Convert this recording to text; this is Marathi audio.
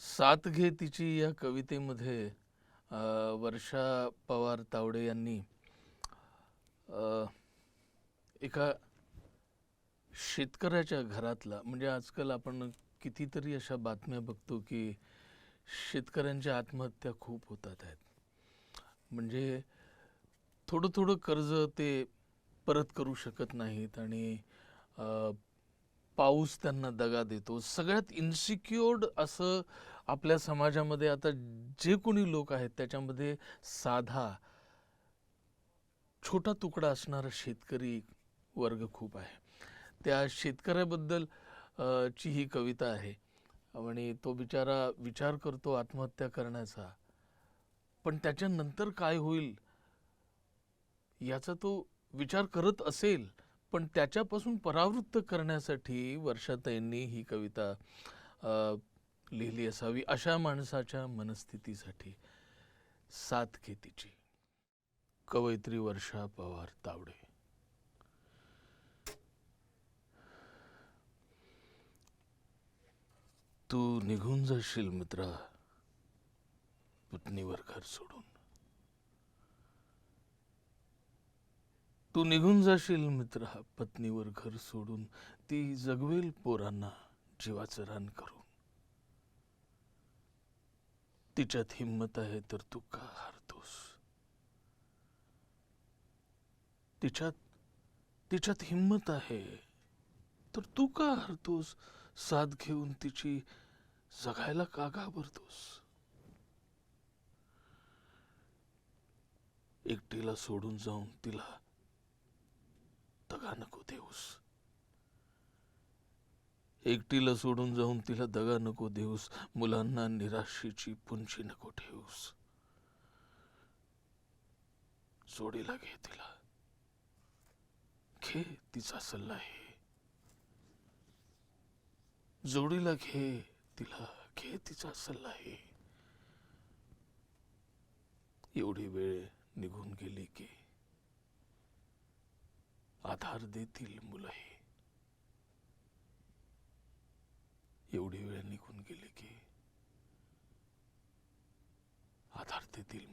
साथ घे तिची या कवितेमध्ये वर्षा पवार तावडे यांनी. एका शेतकऱ्याच्या घरातला म्हणजे आजकाल आपण कितीतरी अशा बातम्या बघतो की शेतकऱ्यांच्या आत्महत्या खूप होतात आहेत. म्हणजे थोडं थोडं कर्ज ते परत करू शकत नाहीत आणि पाऊस त्यांना दगा देतो. सगळ्यात इन्सिक्युअर्ड असं आपल्या समाजामध्ये आता जे कोणी लोक आहेत त्याच्यामध्ये साधा छोटा तुकडा असणारा शेतकरी वर्ग खूप आहे. त्या शेतकऱ्याबद्दल ची ही कविता आहे. आणि तो बिचारा विचार करतो आत्महत्या करण्याचा. पण त्याच्यानंतर काय होईल याचा तो विचार करत असेल पण त्याच्यापासून परावृत्त करण्यासाठी वर्षाताईंनी ही कविता लिहिली असावी अशा माणसाच्या मनस्थितीसाठी साथ घेतीची कवयित्री वर्षा पवार तावडे. तू निघून जाशील मित्रा पत्नीवर घर सोडून. तू निघून जाशील मित्र पत्नीवर घर सोडून. ती जगवेल पोरांना जीवाचं रान करून. तिच्यात हिंमत आहे तर तू का हारतोस? तिच्यात तिच्यात हिंमत आहे तर तू का हारतोस? साथ घेऊन तिची जगायला का घाबरतोस? एकटीला सोडून जाऊन तिला दगा नको देऊस. एकटीला सोडून जाऊन तिला दगा नको देऊस. मुलांना निराशेची पुंची नको ठेवूस जोडीला घे तिला. घे तिचा सल्ला आहे. जोडीला घे तिला. घे तिचा सल्ला आहे. एवढी वेळ निघून गेली की आधार देतील मुलं हे. एवढी वेळ निघून गेले की आधार देतील